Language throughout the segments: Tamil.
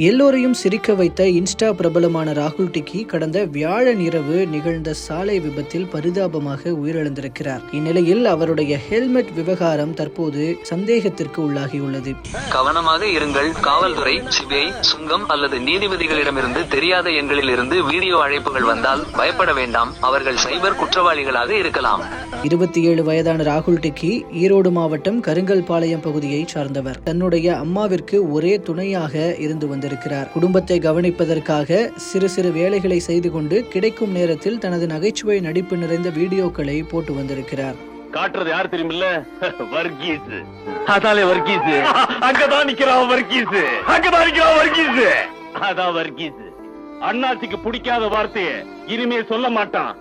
எல்லோரையும் சிரிக்க வைத்த இன்ஸ்டா பிரபலமான ராகுல் டிக்கி கடந்த வியாழன் இரவு நிகழ்ந்த சாலை விபத்தில் பரிதாபமாக உயிரிழந்திருக்கிறார். இந்நிலையில் அவருடைய ஹெல்மெட் விவகாரம் தற்போது சந்தேகத்திற்கு உள்ளாகியுள்ளது. கவனமாக இருங்கள். காவல்துறை சிபிஐ சுங்கம் அல்லது நீதிபதிகளிடமிருந்து தெரியாத எண்களில் இருந்து வீடியோ அழைப்புகள் வந்தால் பயப்பட வேண்டாம். அவர்கள் சைபர் குற்றவாளிகளாக இருக்கலாம். இருபத்தி ஏழு வயதான ராகுல் டிக்கி ஈரோடு மாவட்டம் கருங்கல்பாளையம் பகுதியை சார்ந்தவர். தன்னுடைய அம்மாவிற்கு ஒரே துணையாக இருந்து வந்திருக்கிறார் குடும்பத்தை கவனிப்பதற்காக சிறு சிறு வேலைகளை செய்து கொண்டு கிடைக்கும் நேரத்தில் தனது நகைச்சுவை நடிப்பு நிறைந்த வீடியோக்களை போட்டு வந்திருக்கிறார். காட்டுறது யார் தெரியுமில்ல? வர்கீஸ். அதாலே வர்கீஸ். அங்கதான் நிக்கிறான் வர்கீஸ். அங்கதான் நிக்கிறான் வர்கீஸ். அதான் வர்கீஸ். அண்ணாச்சிக்கு பிடிக்காத வார்த்தையை. இனிமே சொல்ல மாட்டான்.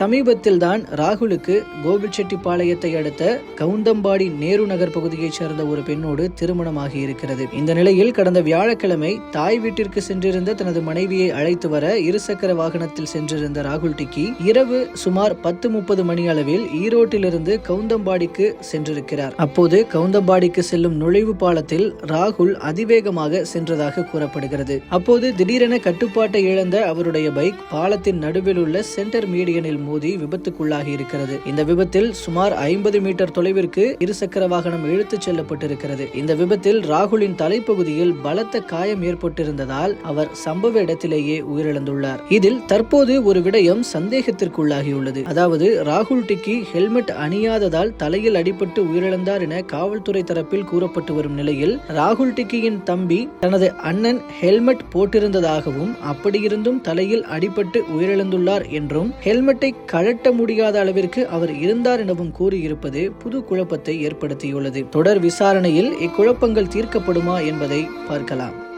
சமீபத்தில் தான் ராகுலுக்கு கோபிச்செட்டிப்பாளையத்தை அடுத்த கவுந்தம்பாடி நேரு நகர் பகுதியைச் சேர்ந்த ஒரு பெண்ணோடு திருமணமாகி இருக்கிறது. இந்த நிலையில் கடந்த வியாழக்கிழமை தாய் வீட்டிற்கு சென்றிருந்த தனது மனைவியை அழைத்து வர இருசக்கர வாகனத்தில் சென்றிருந்த ராகுல் டிக்கி இரவு சுமார் பத்து முப்பது மணி அளவில் ஈரோட்டிலிருந்து கவுந்தம்பாடிக்கு சென்றிருக்கிறார். அப்போது கவுந்தம்பாடிக்கு செல்லும் நுழைவு பாலத்தில் ராகுல் அதிவேகமாக சென்றதாக கூறப்படுகிறது. அப்போது திடீரென கட்டுப்பாட்டை இழந்த அவருடைய பைக் பாலத்தின் நடுவில் உள்ள சென்டர் மீடியனில் மோதி விபத்துக்குள்ளாகி இருக்கிறது. இந்த விபத்தில் சுமார் ஐம்பது மீட்டர் தொலைவிற்கு இருசக்கர வாகனம் இழுத்துச் செல்லப்பட்டிருக்கிறது. இந்த விபத்தில் ராகுலின் தலைப்பகுதியில் பலத்த காயம் ஏற்பட்டிருந்ததால் அவர் சம்பவ இடத்திலேயே உயிரிழந்துள்ளார். இதில் தற்போது ஒரு விடயம் சந்தேகத்திற்குள்ளாகியுள்ளது. அதாவது ராகுல் டிக்கி ஹெல்மெட் அணியாததால் தலையில் அடிபட்டு உயிரிழந்தார் என காவல்துறை தரப்பில் கூறப்பட்டு வரும் நிலையில் ராகுல் டிக்கியின் தம்பி தனது அண்ணன் ஹெல்மெட் போட்டிருந்ததாகவும் அப்படியிருந்தும் தலையில் அடி அடிபட்டு உயிரிழந்துள்ளார் என்றும் ஹெல்மெட்டை கழட்ட முடியாத அளவிற்கு அவர் இருந்தார் எனவும் கூறியிருப்பது புது குழப்பத்தை ஏற்படுத்தியுள்ளது. தொடர் விசாரணையில் இக்குழப்பங்கள் தீர்க்கப்படுமா என்பதை பார்க்கலாம்.